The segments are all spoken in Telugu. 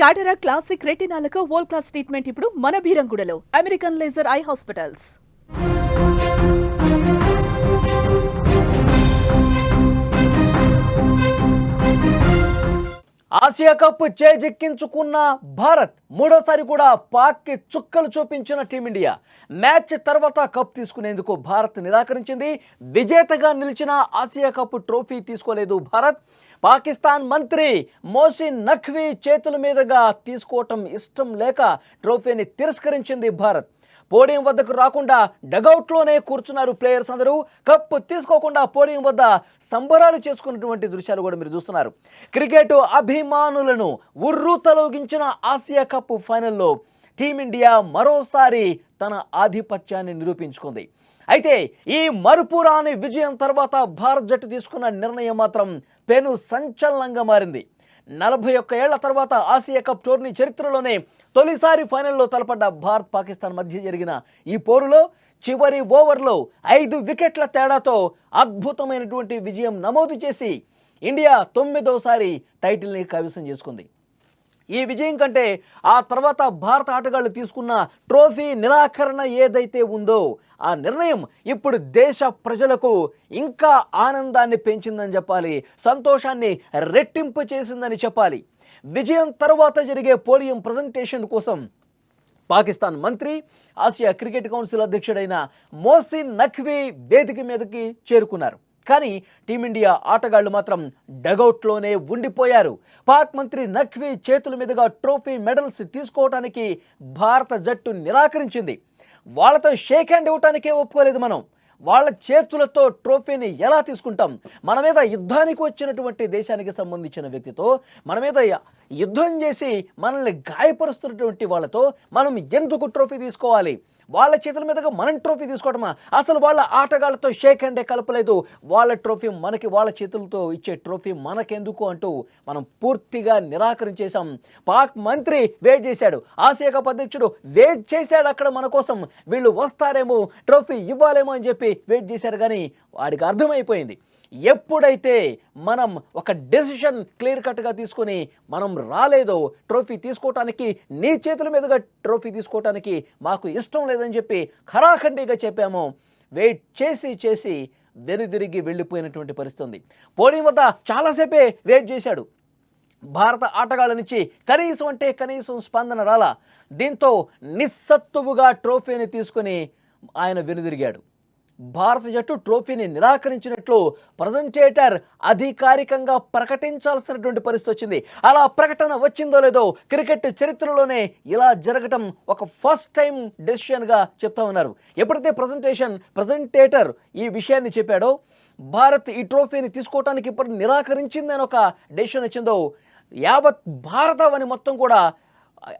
టాటరా క్లాసిక్ రెటినాలకు వరల్డ్ క్లాస్ ట్రీట్మెంట్ ఇప్పుడు మన బీరంగుడలో American laser eye hospitals. Asia cup చేజిక్కించుకున్న Bharat మూడోసారి కూడా పాక్కి చుక్కలు చూపించిన టీమిండియా. మ్యాచ్ తర్వాత కప్ తీసుకునేందుకు భారత్ నిరాకరించింది. విజేతగా నిలిచిన ఆసియా కప్ ట్రోఫీ తీసుకోలేదు భారత్. పాకిస్తాన్ మంత్రి మోసిన్ నఖ్వీ చేతుల మీదుగా తీసుకోవటం ఇష్టం లేక ట్రోఫీని తిరస్కరించింది భారత్. పోడియం వద్దకు రాకుండా డగౌట్లోనే కూర్చున్నారు ప్లేయర్స్ అందరూ. కప్పు తీసుకోకుండా పోడియం వద్ద సంబరాలు చేసుకున్నటువంటి దృశ్యాలు కూడా మీరు చూస్తున్నారు. క్రికెట్ అభిమానులను ఉర్రూ తొలగించిన ఆసియా కప్ ఫైనల్లో టీమిండియా మరోసారి తన ఆధిపత్యాన్ని నిరూపించుకుంది. అయితే ఈ మరుపురాని విజయం తర్వాత భారత్ జట్టు తీసుకున్న నిర్ణయం మాత్రం పెను సంచలనంగా మారింది. నలభై ఒక్క ఏళ్ళ తర్వాత ఆసియా కప్ టోర్నీ చరిత్రలోనే తొలిసారి ఫైనల్లో తలపడ్డ భారత్ పాకిస్తాన్ మధ్య జరిగిన ఈ పోరులో చివరి ఓవర్లో ఐదు వికెట్ల తేడాతో అద్భుతమైనటువంటి విజయం నమోదు చేసి ఇండియా తొమ్మిదోసారి టైటిల్ని కైవసం చేసుకుంది. ఈ విజయం కంటే ఆ తర్వాత భారత ఆటగాళ్ళు తీసుకున్న ట్రోఫీ నిరాకరణ ఏదైతే ఉందో ఆ నిర్ణయం ఇప్పుడు దేశ ప్రజలకు ఇంకా ఆనందాన్ని పెంచిందని చెప్పాలి సంతోషాన్ని రెట్టింపు చేసిందని చెప్పాలి. విజయం తర్వాత జరిగే పోడియం ప్రజెంటేషన్ కోసం పాకిస్తాన్ మంత్రి ఆసియా క్రికెట్ కౌన్సిల్ అధ్యక్షుడైన మోసిన్ నఖ్వీ వేదిక మీదకి చేరుకున్నారు. కానీ టీమిండియా ఆటగాళ్ళు మాత్రం డగౌట్లోనే ఉండిపోయారు. పాక్ మంత్రి నఖ్వీ చేతుల మీదుగా ట్రోఫీ మెడల్స్ తీసుకోవడానికి భారత జట్టు నిరాకరించింది. వాళ్ళతో షేక్ హ్యాండ్ ఇవ్వటానికే ఒప్పుకోలేదు మనం. వాళ్ళ చేతులతో ట్రోఫీని ఎలా తీసుకుంటాం? మన మీద యుద్ధానికి వచ్చినటువంటి దేశానికి సంబంధించిన వ్యక్తితో మన మీద యుద్ధం చేసి మనల్ని గాయపరుస్తున్నటువంటి వాళ్ళతో మనం ఎందుకు ట్రోఫీ తీసుకోవాలి? వాళ్ళ చేతుల మీదుగా మనం ట్రోఫీ తీసుకోవడమా అసలు వాళ్ళ ఆటగాళ్ళతో షేక్ హ్యాండే కలపలేదు. వాళ్ళ ట్రోఫీ మనకి వాళ్ళ చేతులతో ఇచ్చే ట్రోఫీ మనకెందుకు అంటూ మనం పూర్తిగా నిరాకరించేశాం. పాక్ మంత్రి వెయిట్ చేశాడు. ఆసియా కప్ అధ్యక్షుడు వెయిట్ చేశాడు అక్కడ మన కోసం. వీళ్ళు వస్తారేమో ట్రోఫీ ఇవ్వాలేమో అని చెప్పి వెయిట్ చేశారు కానీ వాడికి అర్థమైపోయింది. ఎప్పుడైతే మనం ఒక డెసిషన్ క్లియర్ కట్గా తీసుకొని మనం రాలేదో ట్రోఫీ తీసుకోవటానికి నీ చేతుల మీదుగా ట్రోఫీ తీసుకోవటానికి మాకు ఇష్టం లేదని చెప్పి ఖరాఖండిగా చెప్పాము వెయిట్ చేసి చేసి వెనుదిరిగి వెళ్ళిపోయినటువంటి పరిస్థితి ఉంది పోనీ వద్ద చాలాసేపే వెయిట్ చేశాడు. భారత ఆటగాళ్ళ నుంచి కనీసం అంటే కనీసం స్పందన రాలా. దీంతో నిస్సత్తువుగా ట్రోఫీని తీసుకొని ఆయన వెనుదిరిగాడు. భారత జట్టు ట్రోఫీని నిరాకరించినట్లు ప్రజెంటేటర్ అధికారికంగా ప్రకటించాల్సినటువంటి పరిస్థితి వచ్చింది. అలా ప్రకటన వచ్చిందో లేదో క్రికెట్ చరిత్రలోనే ఇలా జరగటం ఒక ఫస్ట్ టైం డెసిషన్గా చెప్తా ఉన్నారు. ఎప్పుడైతే ప్రజెంటేషన్ ప్రజెంటేటర్ ఈ విషయాన్ని చెప్పాడో భారత్ ఈ ట్రోఫీని తీసుకోవటానికి ఇప్పుడు నిరాకరించిందని ఒక డెసిషన్ వచ్చిందో యావత్ భారతవని మొత్తం కూడా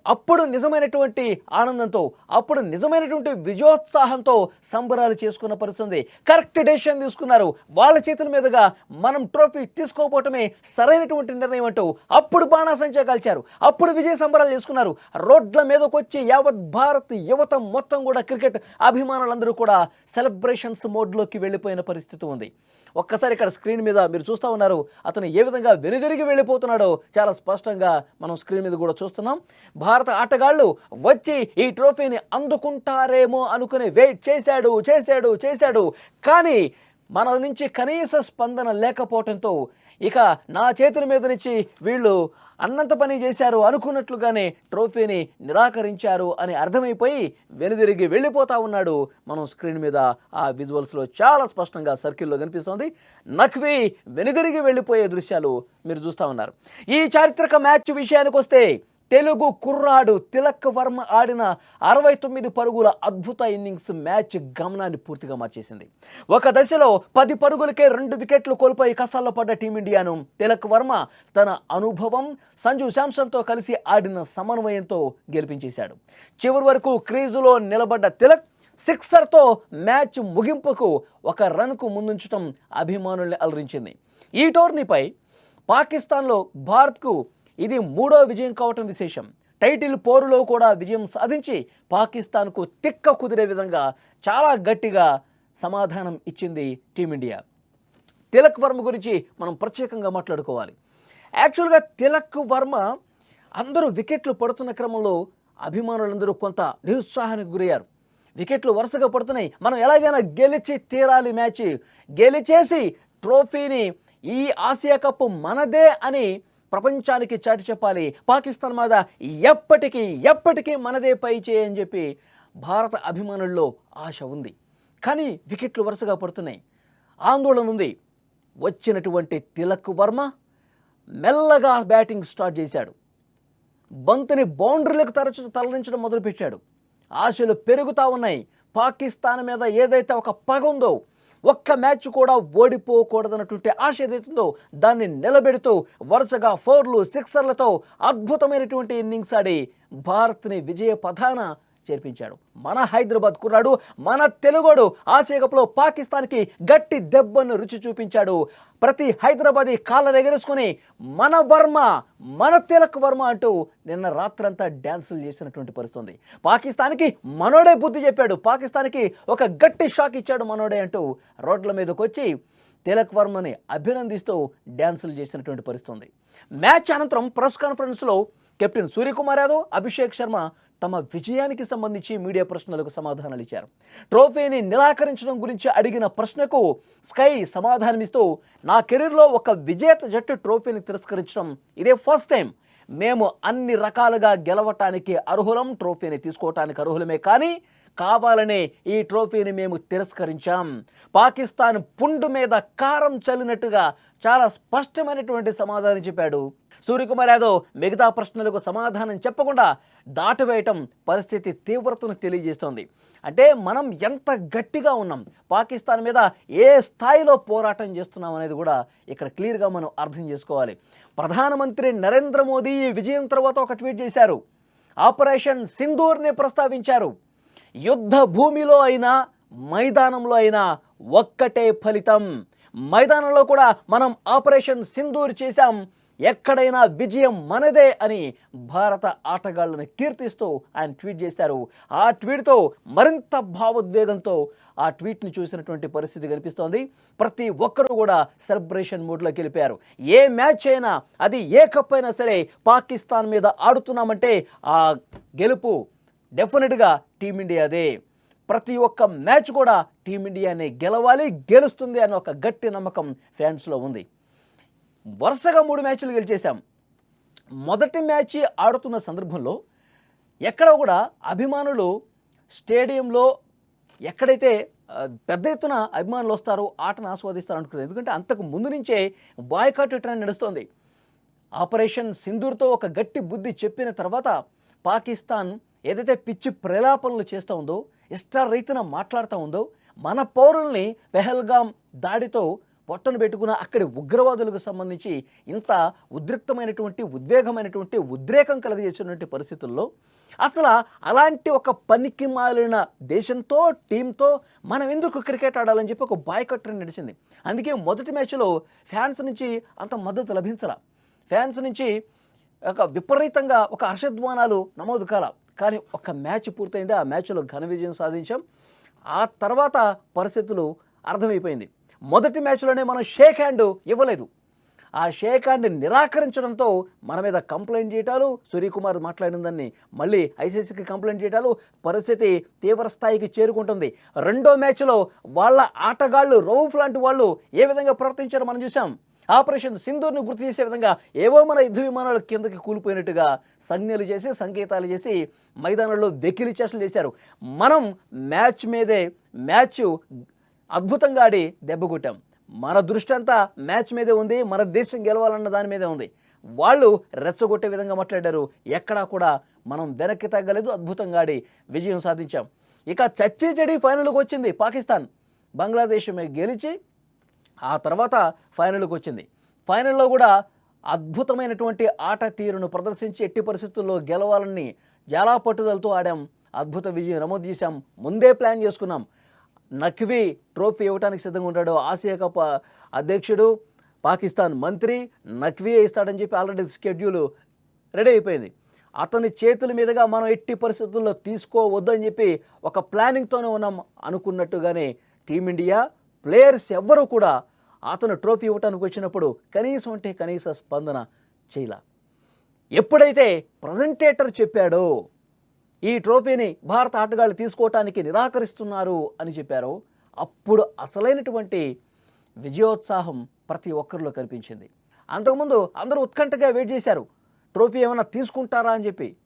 అప్పుడు నిజమైనటువంటి ఆనందంతో అప్పుడు నిజమైనటువంటి విజయోత్సాహంతో సంబరాలు చేసుకున్న పరిస్థితి కరెక్ట్ డెసిషన్ తీసుకున్నారు. వాళ్ళ చేతుల మీదుగా మనం ట్రోఫీ తీసుకోకపోవటమే సరైనటువంటి నిర్ణయం అంటూ అప్పుడు బాణాసంచా కాల్చారు. అప్పుడు విజయ సంబరాలు చేసుకున్నారు. రోడ్ల మీదకి వచ్చి యావత్ భారత్ యువత మొత్తం కూడా క్రికెట్ అభిమానులందరూ కూడా సెలబ్రేషన్స్ మోడ్లోకి వెళ్ళిపోయిన పరిస్థితి ఉంది. ఒక్కసారి ఇక్కడ స్క్రీన్ మీద మీరు చూస్తూ ఉన్నారు అతను ఏ విధంగా వెనుదిరిగి వెళ్ళిపోతున్నాడో చాలా స్పష్టంగా మనం స్క్రీన్ మీద కూడా చూస్తున్నాం. భారత ఆటగాళ్ళు వచ్చి ఈ ట్రోఫీని అందుకుంటారేమో అనుకుని వెయిట్ చేశాడు చేశాడు చేశాడు. కానీ మన నుంచి కనీస స్పందన లేకపోవడంతో ఇక నా చేతుల మీద నుంచి వీళ్ళు అన్నంత పని చేశారు అనుకున్నట్లుగానే ట్రోఫీని నిరాకరించారు అని అర్థమైపోయి వెనుదిరిగి వెళ్ళిపోతా ఉన్నాడు మనం స్క్రీన్ మీద. ఆ విజువల్స్లో చాలా స్పష్టంగా సర్కిల్లో కనిపిస్తోంది. నఖ్వీ వెనుదిరిగి వెళ్ళిపోయే దృశ్యాలు మీరు చూస్తూ ఉన్నారు. ఈ చారిత్రక మ్యాచ్ విషయానికి వస్తే తెలుగు కుర్రాడు తిలక్ వర్మ ఆడిన అరవై తొమ్మిది పరుగుల అద్భుత ఇన్నింగ్స్ మ్యాచ్ గమనాన్ని పూర్తిగా మార్చేసింది. ఒక దశలో పది పరుగులకే రెండు వికెట్లు కోల్పోయి కష్టాల్లో పడ్డ టీమిండియాను తిలక్ వర్మ తన అనుభవం సంజు శాంసన్తో కలిసి ఆడిన సమన్వయంతో గెలిపించేశాడు. చివరి వరకు క్రీజులో నిలబడ్డ తిలక్ సిక్సర్తో మ్యాచ్ ముగింపుకు ఒక రన్కు ముందుంచడం అభిమానుల్ని అలరించింది. ఈ టోర్నీపై పాకిస్తాన్లో భారత్కు ఇది మూడో విజయం కావటం విశేషం. టైటిల్ పోరులో కూడా విజయం సాధించి పాకిస్తాన్కు తిక్క కుదిరే విధంగా చాలా గట్టిగా సమాధానం ఇచ్చింది టీమిండియా. తిలక్ వర్మ గురించి మనం ప్రత్యేకంగా మాట్లాడుకోవాలి. యాక్చువల్గా తిలక్ వర్మ అందరూ వికెట్లు పడుతున్న క్రమంలో అభిమానులందరూ కొంత నిరుత్సాహానికి గురయ్యారు. వికెట్లు వరుసగా పడుతున్నాయి. మనం ఎలాగైనా గెలిచి తీరాలి మ్యాచ్. గెలిచేసి ట్రోఫీని ఈ ఆసియా కప్ మనదే అని ప్రపంచానికి చాటి చెప్పాలి. పాకిస్తాన్ మీద ఎప్పటికీ ఎప్పటికీ మనదే పై చేయని చెప్పి భారత అభిమానుల్లో ఆశ ఉంది. కానీ వికెట్లు వరుసగా పడుతున్నాయి. ఆందోళన ఉంది. వచ్చినటువంటి తిలక్ వర్మ మెల్లగా బ్యాటింగ్ స్టార్ట్ చేశాడు. బంతిని బౌండరీలకు తరచు తరలించడం మొదలుపెట్టాడు. ఆశలు పెరుగుతా ఉన్నాయి. పాకిస్తాన్ మీద ఏదైతే ఒక పగ ఉందో ఒక్క మ్యాచ్ కూడా ఓడిపోకూడదన్నటువంటి ఆశ ఏదైతుందో దాన్ని నిలబెడుతూ వరుసగా ఫోర్లు సిక్సర్లతో అద్భుతమైనటువంటి ఇన్నింగ్స్ ఆడి భారత్ని విజయ పథాన చేర్పించాడు. మన హైదరాబాద్ కుర్రాడు మన తెలుగోడు ఆసియా పాకిస్తాన్కి గట్టి దెబ్బను రుచి చూపించాడు. ప్రతి హైదరాబాదీ కాళ్ళ ఎగరేసుకుని మన వర్మ మన తిలక్ వర్మ అంటూ నిన్న రాత్రంతా డ్యాన్సులు చేసినటువంటి పరిస్థితుంది. పాకిస్తాన్కి మనోడే బుద్ధి చెప్పాడు. పాకిస్తాన్కి ఒక గట్టి షాక్ ఇచ్చాడు మనోడే అంటూ రోడ్ల మీదకి వచ్చి తిలక్ వర్మని అభినందిస్తూ డ్యాన్సులు చేసినటువంటి పరిస్థితుంది. మ్యాచ్ అనంతరం ప్రెస్ కాన్ఫరెన్స్లో కెప్టెన్ సూర్యకుమార్ యాదవ్ అభిషేక్ శర్మ తమ విజయానికి సంబంధించి మీడియా ప్రశ్నలకు సమాధానాలు ఇచ్చారు. ట్రోఫీని నిరాకరించడం గురించి అడిగిన ప్రశ్నకు స్కై సమాధానమిస్తూ నా కెరీర్లో ఒక విజేత జట్టు ట్రోఫీని తిరస్కరించడం ఇదే ఫస్ట్ టైం. మేము అన్ని రకాలుగా గెలవటానికి అర్హులం ట్రోఫీని తీసుకోవటానికి అర్హులమే కానీ కావాలనే ఈ ట్రోఫీని మేము తిరస్కరించాం. పాకిస్తాన్ పుండు మీద కారం చల్లినట్టుగా చాలా స్పష్టమైనటువంటి సమాధానం చెప్పాడు. సూర్యకుమార్ యాదవ్ మిగతా ప్రశ్నలకు సమాధానం చెప్పకుండా దాటవేయటం పరిస్థితి తీవ్రతను తెలియజేస్తోంది. అంటే మనం ఎంత గట్టిగా ఉన్నాం పాకిస్తాన్ మీద ఏ స్థాయిలో పోరాటం చేస్తున్నాం అనేది కూడా ఇక్కడ క్లియర్గా మనం అర్థం చేసుకోవాలి. ప్రధానమంత్రి నరేంద్ర మోదీ ఈ విజయం తర్వాత ఒక ట్వీట్ చేశారు. ఆపరేషన్ సింధూర్ని ప్రస్తావించారు. యుద్ధ భూమిలో అయినా మైదానంలో అయినా ఒక్కటే ఫలితం. మైదానంలో కూడా మనం ఆపరేషన్ సింధూర్ చేశాం. ఎక్కడైనా విజయం మనదే అని భారత ఆటగాళ్ళను కీర్తిస్తూ ఆయన ట్వీట్ చేశారు. ఆ ట్వీట్తో మరింత భావోద్వేగంతో ఆ ట్వీట్ని చూసినటువంటి పరిస్థితి కనిపిస్తోంది. ప్రతి ఒక్కరూ కూడా సెలబ్రేషన్ మూడ్లోకి వెళ్ళిపోయారు. ఏ మ్యాచ్ అయినా అది ఏ కప్ అయినా సరే పాకిస్తాన్ మీద ఆడుతున్నామంటే ఆ గెలుపు డెఫినెట్గా టీమిండియాదే ప్రతి ఒక్క మ్యాచ్ కూడా టీమిండియానే గెలవాలి గెలుస్తుంది అనే ఒక గట్టి నమ్మకం ఫ్యాన్స్లో ఉంది. వరుసగా మూడు మ్యాచ్లు గెలిచేశాం. మొదటి మ్యాచ్ ఆడుతున్న సందర్భంలో ఎక్కడ కూడా అభిమానులు స్టేడియంలో ఎక్కడైతే పెద్ద ఎత్తున అభిమానులు వస్తారో ఆటను ఆస్వాదిస్తారు అనుకున్నారు. ఎందుకంటే అంతకు ముందు నుంచే బాయ్కాట్ ట్రెండ్ నడుస్తోంది. ఆపరేషన్ సింధూర్తో ఒక గట్టి బుద్ధి చెప్పిన తర్వాత పాకిస్తాన్ ఏదైతే పిచ్చి ప్రలాపనలు చేస్తూ ఉందో ఇష్టారీతిన మాట్లాడుతూ ఉందో మన పౌరుల్ని పెహల్గాం దాడితో పొట్టను పెట్టుకున్న అక్కడి ఉగ్రవాదులకు సంబంధించి ఇంత ఉద్రిక్తమైనటువంటి ఉద్వేగమైనటువంటి ఉద్రేకం కలుగజేసినటువంటి పరిస్థితుల్లో అసలు అలాంటి ఒక పనికి మాలిన దేశంతో టీంతో మనం ఎందుకు క్రికెట్ ఆడాలని చెప్పి ఒక బాయ్కట్ ట్రెండ్ నడిచింది. అందుకే మొదటి మ్యాచ్లో ఫ్యాన్స్ నుంచి అంత మద్దతు లభించాల. ఫ్యాన్స్ నుంచి ఒక విపరీతంగా ఒక హర్షధ్వానాలు నమోదు కాల. కానీ ఒక మ్యాచ్ పూర్తయింది. ఆ మ్యాచ్లో ఘన విజయం సాధించాం. ఆ తర్వాత పరిస్థితులు అర్థమైపోయింది. మొదటి మ్యాచ్లోనే మనం షేక్ హ్యాండ్ ఇవ్వలేదు. ఆ షేక్ హ్యాండ్ నిరాకరించడంతో మన మీద కంప్లైంట్ చేయటాలు సూర్యకుమార్ మాట్లాడిన దాన్ని మళ్ళీ ఐసీసీకి కంప్లైంట్ చేయటాలు పరిస్థితి తీవ్ర స్థాయికి చేరుకుంటుంది. రెండో మ్యాచ్లో వాళ్ళ ఆటగాళ్ళు రౌఫ్ లాంటి వాళ్ళు ఏ విధంగా ప్రవర్తించారో మనం చూసాం ఆపరేషన్ సింధూర్ను గుర్తు చేసే విధంగా ఏవో మన యుద్ధ విమానాలు కిందకి కూలిపోయినట్టుగా సంజ్ఞలు చేసి సంకేతాలు చేసి మైదానంలో వెకిలి చేష్టలు చేశారు. మనం మ్యాచ్ మీదే మ్యాచ్ అద్భుతంగా ఆడి దెబ్బకొట్టాం మన దృష్టి అంతా మ్యాచ్ మీదే ఉంది మన దేశం గెలవాలన్న దాని మీదే ఉంది. వాళ్ళు రెచ్చగొట్టే విధంగా మాట్లాడారు. ఎక్కడా కూడా మనం వెనక్కి తగ్గలేదు అద్భుతంగా ఆడి విజయం సాధించాం. ఇక చచ్చి చెడి ఫైనల్కి వచ్చింది పాకిస్తాన్. బంగ్లాదేశ్ గెలిచి ఆ తర్వాత ఫైనల్కి వచ్చింది ఫైనల్లో కూడా అద్భుతమైనటువంటి ఆట తీరును ప్రదర్శించి ఎట్టి పరిస్థితుల్లో గెలవాలని చాలా పట్టుదలతో ఆడాం అద్భుత విజయం నమోదు చేశాం ముందే ప్లాన్ చేసుకున్నాం. నఖ్వీ ట్రోఫీ ఇవ్వడానికి సిద్ధంగా ఉంటాడు ఆసియా కప్ అధ్యక్షుడు పాకిస్తాన్ మంత్రి నఖ్వీ ఇస్తాడని చెప్పి ఆల్రెడీ షెడ్యూల్ రెడీ అయిపోయింది. అతని చేతుల మీదుగా మనం ఎట్టి పరిస్థితుల్లో తీసుకోవద్దని చెప్పి ఒక ప్లానింగ్తోనే ఉన్నాం అనుకున్నట్టుగానే టీమిండియా ప్లేయర్స్ ఎవ్వరూ కూడా అతను ట్రోఫీ ఇవ్వటానికి వచ్చినప్పుడు కనీసం అంటే కనీస స్పందన చేయలా. ఎప్పుడైతే ప్రజెంటేటర్ చెప్పాడో ఈ ట్రోఫీని భారత ఆటగాళ్ళు తీసుకోవటానికి నిరాకరిస్తున్నారు అని చెప్పారో అప్పుడు అసలైనటువంటి విజయోత్సాహం ప్రతి ఒక్కరిలో కనిపించింది. అంతకుముందు అందరూ ఉత్కంఠగా వెయిట్ చేశారు ట్రోఫీ ఏమైనా తీసుకుంటారా అని చెప్పి.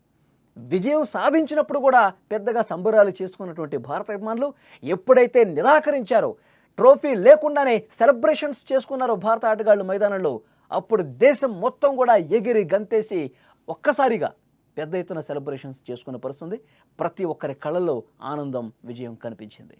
విజయం సాధించినప్పుడు కూడా పెద్దగా సంబరాలు చేసుకున్నటువంటి భారత అభిమానులు ఎప్పుడైతే నిరాకరించారో ట్రోఫీ లేకుండానే సెలబ్రేషన్స్ చేసుకున్నారు భారత ఆటగాళ్ళు మైదానంలో. అప్పుడు దేశం మొత్తం కూడా ఎగిరి గంతేసి ఒక్కసారిగా పెద్ద ఎత్తున సెలబ్రేషన్స్ చేసుకున్న పరిస్థితుంది. ప్రతి ఒక్కరి కళలో ఆనందం విజయం కనిపించింది.